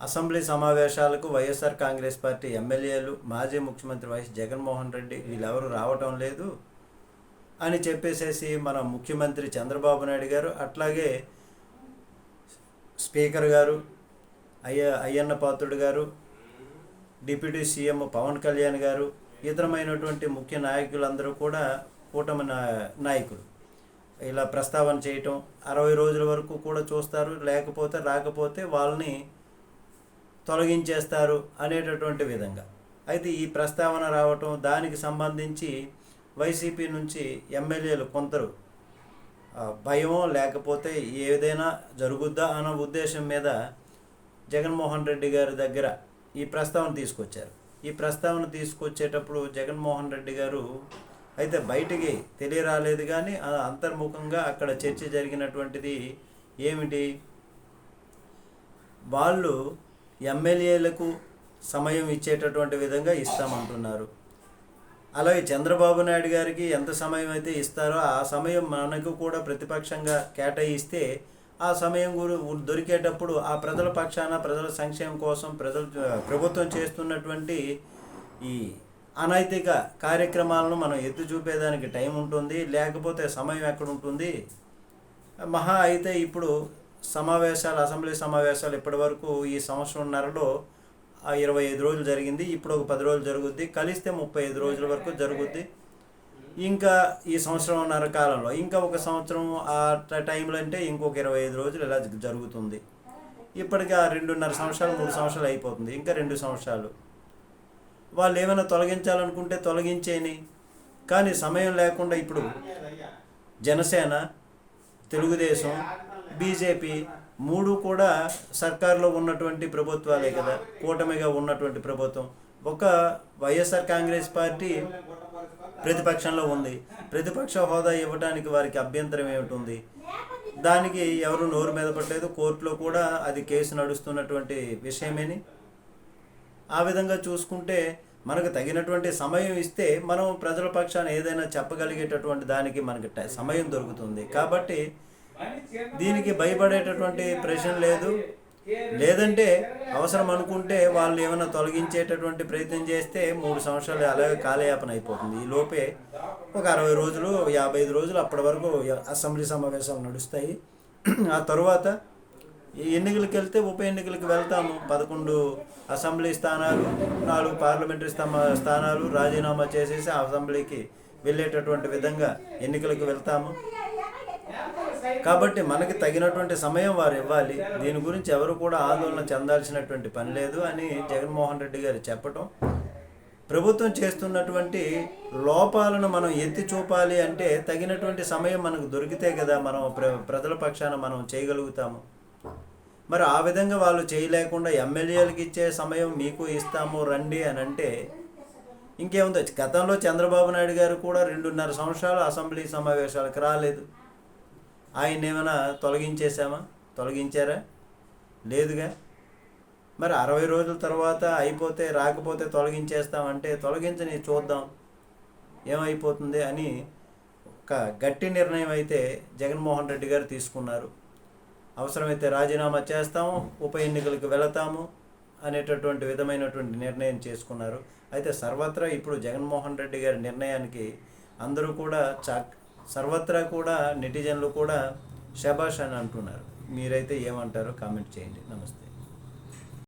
Assembly సమావేశాలకు YSR Congress party ఎమ్మెల్యేలు మాజీ ముఖ్యమంత్రి వైఎస్ జగన్మోహన్ రెడ్డి వీళ్ళెవరు రావటం లేదు అని చెప్పేసేసి మన ముఖ్యమంత్రి చంద్రబాబు నాయుడు గారు అట్లాగే స్పీకర్ గారు అయ్య అయ్యన్న పాత్రుడు గారు డిప్యూటీ సీఎం పవన్ కళ్యాణ్ గారు ఇతరమైనటువంటి ముఖ్య నాయకులందరూ కూడా కూటమి నాయకులు. ఇలా ప్రస్తావన చేయటం అరవై రోజుల వరకు కూడా చూస్తారు లేకపోతే రాకపోతే వాళ్ళని తొలగించేస్తారు అనేటటువంటి విధంగా. అయితే ఈ ప్రస్తావన రావటం దానికి సంబంధించి వైసీపీ నుంచి ఎమ్మెల్యేలు కొందరు భయం భయమో లేకపోతే ఏదైనా జరుగుద్దా అన్న ఉద్దేశం మీద జగన్మోహన్ రెడ్డి గారి దగ్గర ఈ ప్రస్తావన తీసుకొచ్చారు. ఈ ప్రస్తావన తీసుకొచ్చేటప్పుడు జగన్మోహన్ రెడ్డి గారు అయితే బయటికి తెలియరాలేదు కానీ అంతర్ముఖంగా అక్కడ చర్చ జరిగినటువంటిది ఏమిటి? వాళ్ళు ఎమ్మెల్యేలకు సమయం ఇచ్చేటటువంటి విధంగా ఇస్తామంటున్నారు. అలాగే చంద్రబాబు నాయుడు గారికి ఎంత సమయం అయితే ఇస్తారో ఆ సమయం మనకు కూడా ప్రతిపక్షంగా కేటాయిస్తే ఆ సమయం గురి దొరికేటప్పుడు ఆ ప్రజల పక్షాన ప్రజల సంక్షేమం కోసం ప్రజలు ప్రభుత్వం చేస్తున్నటువంటి ఈ అనైతిక కార్యక్రమాలను మనం ఎత్తి చూపేదానికి టైం ఉంటుంది. లేకపోతే సమయం ఎక్కడ ఉంటుంది? మహా అయితే ఇప్పుడు సమావేశాలు అసెంబ్లీ సమావేశాలు ఇప్పటి వరకు ఈ సంవత్సరంన్నరలో ఇరవై ఐదు రోజులు జరిగింది. ఇప్పుడు ఒక పది రోజులు జరుగుద్ది. కలిస్తే ముప్పై ఐదు రోజుల వరకు జరుగుద్ది. ఇంకా ఈ సంవత్సరంన్నర కాలంలో ఇంకా ఒక సంవత్సరం ఆ టైంలో అంటే ఇంకొక ఇరవై ఐదు రోజులు ఇలా జరుగుతుంది. ఇప్పటికి ఆ రెండున్నర సంవత్సరాలు మూడు సంవత్సరాలు అయిపోతుంది. ఇంకా రెండు సంవత్సరాలు. వాళ్ళు ఏమైనా తొలగించాలనుకుంటే తొలగించేని కానీ సమయం లేకుండా ఇప్పుడు జనసేన తెలుగుదేశం బీజేపీ మూడు కూడా సర్కార్లో ఉన్నటువంటి ప్రభుత్వాలే కదా. కూటమిగా ఉన్నటువంటి ప్రభుత్వం. ఒక వైఎస్ఆర్ కాంగ్రెస్ పార్టీ ప్రతిపక్షంలో ఉంది. ప్రతిపక్ష హోదా ఇవ్వడానికి వారికి అభ్యంతరం ఏమిటి ఉంది దానికి ఎవరు నోరు మీద పట్టలేదు. కోర్టులో కూడా అది కేసు నడుస్తున్నటువంటి విషయమేని? ఆ విధంగా చూసుకుంటే మనకు తగినటువంటి సమయం ఇస్తే మనం ప్రజల పక్షాన ఏదైనా చెప్పగలిగేటటువంటి దానికి మనకి సమయం దొరుకుతుంది. కాబట్టి దీనికి భయపడేటటువంటి ప్రశ్న లేదు. లేదంటే అవసరం అనుకుంటే వాళ్ళు ఏమైనా తొలగించేటటువంటి ప్రయత్నం చేస్తే మూడు సంవత్సరాలు అలాగే కాలయాపన అయిపోతుంది. ఈ లోపే ఒక అరవై రోజులు యాభై ఐదు రోజులు అప్పటి వరకు అసెంబ్లీ సమావేశాలు నడుస్తాయి. ఆ తర్వాత ఈ ఎన్నికలకు వెళ్తే ఉప ఎన్నికలకు వెళ్తాము. పదకొండు అసెంబ్లీ స్థానాలు నాలుగు పార్లమెంటరీ స్థమ స్థానాలు రాజీనామా చేసేసి అసెంబ్లీకి వెళ్ళేటటువంటి విధంగా ఎన్నికలకు వెళ్తాము. కాబట్టి మనకి తగినటువంటి సమయం వారు ఇవ్వాలి. దీని గురించి ఎవరు కూడా ఆందోళన చెందాల్సినటువంటి పని లేదు అని జగన్మోహన్ రెడ్డి గారు చెప్పటం. ప్రభుత్వం చేస్తున్నటువంటి లోపాలను మనం ఎత్తి చూపాలి అంటే తగినటువంటి సమయం మనకు దొరికితే కదా మనం ప్ర ప్రజల పక్షాన మనం చేయగలుగుతాము. మరి ఆ విధంగా వాళ్ళు చేయలేకుండా ఎమ్మెల్యేలకు ఇచ్చే సమయం మీకు ఇస్తాము రండి అని అంటే ఇంకేముందో? గతంలో చంద్రబాబు నాయుడు గారు కూడా రెండున్నర సంవత్సరాలు అసెంబ్లీ సమావేశాలకు రాలేదు. ఆయన ఏమైనా తొలగించేశామా? తొలగించారా? లేదుగా? మరి అరవై రోజుల తర్వాత అయిపోతే రాకపోతే తొలగించేస్తామంటే తొలగించని చూద్దాం. ఏమైపోతుంది అని ఒక గట్టి నిర్ణయం అయితే జగన్మోహన్ రెడ్డి గారు తీసుకున్నారు. అవసరమైతే రాజీనామా చేస్తాము ఉప ఎన్నికలకు వెళతాము అనేటటువంటి విధమైనటువంటి నిర్ణయం చేసుకున్నారు. అయితే సర్వత్రా ఇప్పుడు జగన్మోహన్ రెడ్డి గారి నిర్ణయానికి అందరూ కూడా చా సర్వత్రా కూడా నెటిజన్లు కూడా శబాష్ అని అంటున్నారు. మీరైతే ఏమంటారో కామెంట్ చేయండి. నమస్తే.